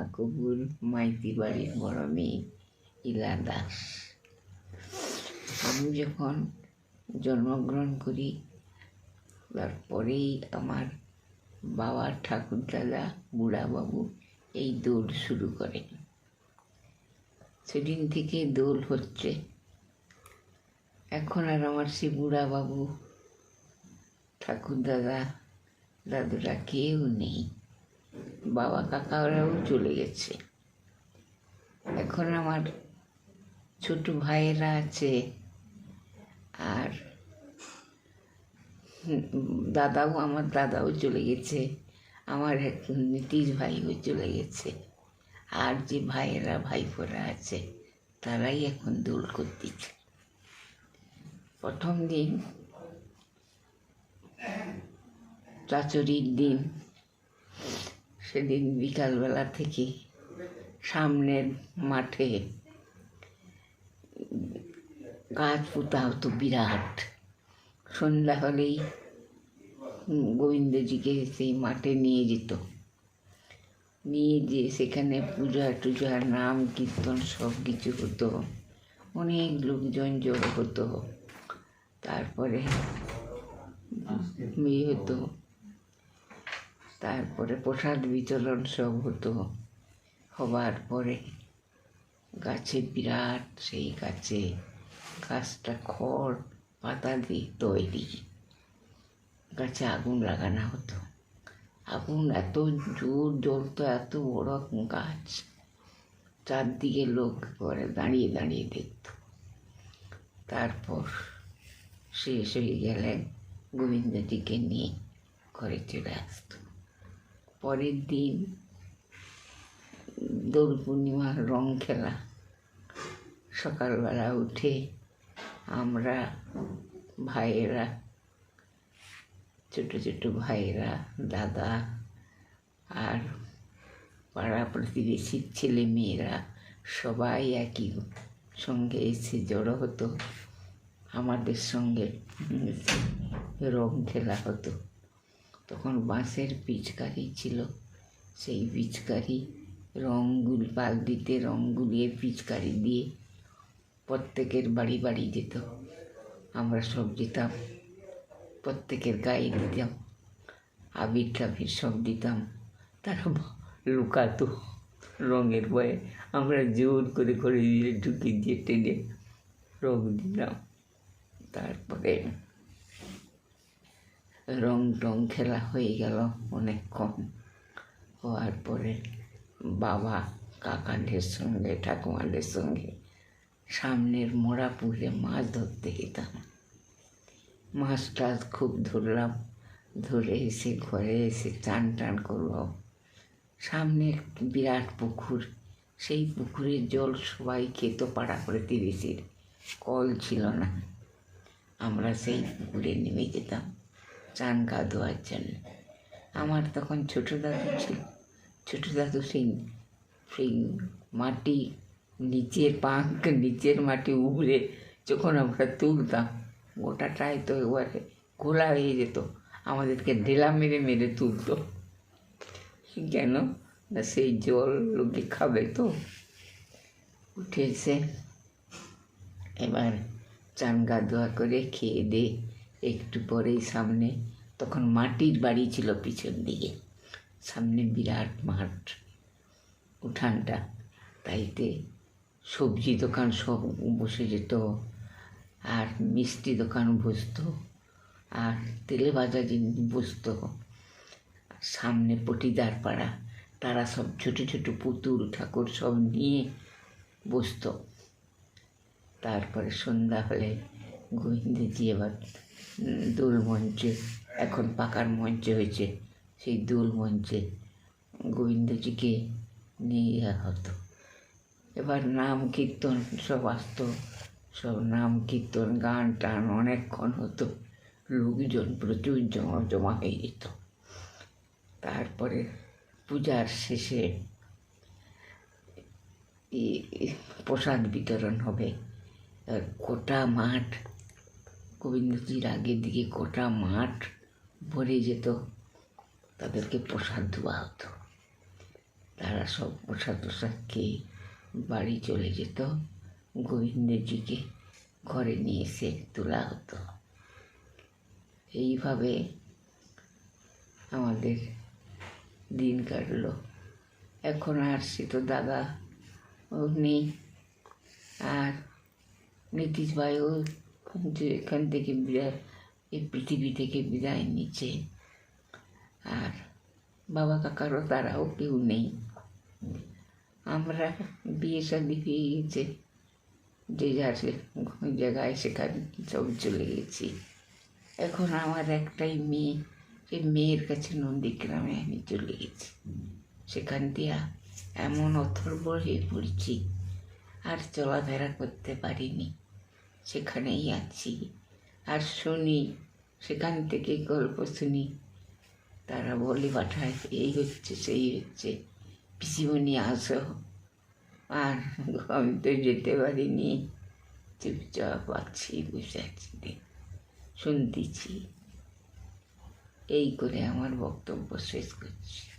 আকবুল মাইতি বাড়ির বড় মেয়ে ইলা দাস আমি যখন জন্মগ্রহণ করি তারপরেই আমার বাবা ঠাকুরদাদা বুড়াবাবু এই দৌড় শুরু করেন সেদিন থেকে দোল হচ্ছে। এখন আর আমার সে বুড়াবাবু ঠাকুরদাদা দাদুরা কেউ নেই। বাবা কাকারাও চলে গেছে। এখন আমার ছোট ভাইয়েরা আছে আর দাদাও, আমার দাদাও চলে গেছে, আমার এক নীতিশ ভাইও চলে গেছে। আর যে ভাইয়েরা, ভাইপোরা আছে, তারাই এখন দোল করতেছে। প্রথম দিন, চাচুরির দিন সেদিন বিকালবেলা থেকে সামনের মাঠে গাছ পোতা হতো বিরাট। সন্ধ্যা হলেই গোবিন্দজিকে সেই মাঠে নিয়ে যেত। নিয়ে যে সেখানে পূজা টুজা, নাম, কীর্তন সব কিছু হতো। অনেক লোকজন জড়ো হতো। তারপরে ইয়ে হতো। তারপরে প্রসাদ বিতরণ সব হতো হবার পরে গাছে বিরাট সেই গাছে গাছটা খড়, পাতা দিয়ে তৈরি। গাছে আগুন লাগানো হতো। আগুন এত জোর, জ্বলতো এত বড় গাছ। চারদিকে লোক করে দাঁড়িয়ে দাঁড়িয়ে দেখত। তারপর শেষ হয়ে গেলেন গোবিন্দজিকে নিয়ে ঘরে চলে আসতো। পরের দিন দোল পূর্ণিমার রং খেলা। সকালবেলা উঠে আমরা ভাইয়েরা, ছোট ছোট ভাইয়েরা, দাদা আর পাড়া প্রতিবেশীর ছেলে মেয়েরা সবাই একই সঙ্গে এসে জড়ো হতো। আমাদের সঙ্গে রং খেলা হতো। তখন বাঁশের পিচকারি ছিল। সেই পিচকারি রঙগুল, বালতিতে রঙ গুলিয়ে পিচকারি দিয়ে প্রত্যেকের বাড়ি বাড়ি যেত। আমরা সব যেতাম, প্রত্যেকের গায়ে দিতাম, আবির টাবির সব দিতাম। তারা লুকাতো রঙের বয়ে আমরা জোর করে করে দিয়ে ঢুকে দিয়ে টেনে রং দিলাম তারপরে রং টং খেলা হয়ে গেল অনেকক্ষণ। হওয়ার পরে বাবা কাকাদের সঙ্গে, ঠাকুমাদের সঙ্গে সামনের মোড়া পুকুরে মাছ ধরতে যেতাম মাছ টাছ খুব ধরলাম, ধরে এসে ঘরে এসে চান টান করল সামনে একটি বিরাট পুকুর, সেই পুকুরের জল সবাই খেত পাড়া করে তিরিশের। কল ছিল না। আমরা সেই পুকুরে নেমে যেতাম। চান গা ধোয়ার জন্য আমার তখন ছোটো দাদু ছিল। ছোটো দাদু সেই সেই মাটি নিচের পাঁক, নিচের মাটি উবড়ে যখন আমরা তুলতাম, গোটাটাই তো এবারে ঘোলা হয়ে যেত। আমাদেরকে ঢেলা মেরে মেরে তুলতো। কেন? না সেই জল লোকে খাবে তো। উঠে এসে এবার চান গা ধোয়া করে খেয়ে দে। একটু পরেই সামনে, তখন মাটির বাড়ি ছিল পিছন দিকে। সামনে বিরাট মাঠ, উঠানটা। তাইতে সবজি দোকান সব বসে যেত, আর মিষ্টি দোকান বসতো, আর তেলে ভাজা জিনিস বসতো। সামনে পটিদার পাড়া, তারা সব ছোট ছোট পুতুল, ঠাকুর সব নিয়ে বসতো। তারপরে সন্ধ্যা হলে গোবিন্দজি এবার দোল মঞ্চে, এখন পাকার মঞ্চ হয়েছে সেই দোল মঞ্চে গোবিন্দজিকে নিয়ে যাওয়া হতো। এবার নাম কীর্তন সব আসতো, সব নাম কীর্তন, গান টান অনেকক্ষণ হতো, লোকজন প্রচুর জমা জমা হয়ে যেত। তারপরে পূজার শেষে প্রসাদ বিতরণ হবে গোটা মাঠ গোবিন্দজির আগের দিকে গোটা মাঠ ভরে যেত, তাদেরকে প্রসাদ দেওয়া হতো। তারা সব প্রসাদ প্রসাদ খেয়ে বাড়ি চলে যেত। গোবিন্দজিকে ঘরে নিয়ে এসে তোলা হতো। এইভাবে আমাদের দিন কাটলো। এখন আর সে তো দাদা ও নেই, আর নীতিশ ভাইও যে এখান থেকে বিদায়, এই পৃথিবী থেকে বিদায় নিচ্ছে। আর বাবা কাকারও তারাও কেউ নেই। আমরা বিয়ে শাদি পেয়ে গেছে। যে যার সে- জায়গায় সেখানে সব চলে গেছি। এখন আমার একটাই মেয়ে সেই মেয়ের কাছে নন্দীগ্রামে আমি চলে গেছি। সেখান দিয়া এমন অথর্ব হয়ে পড়েছি, আর চলাফেরা করতে পারিনি। সেখানেই আছি। আর শুনি, সেখান থেকে গল্প শুনি। তারা বলে পাঠায়, এই হচ্ছে, সেই হচ্ছে। পিসিমণি আসো। আর আমি তো যেতে পারিনি। চুপচাপ আছি, বসে আছি। শুনতেছি। এই করে আমার বক্তব্য শেষ করছি।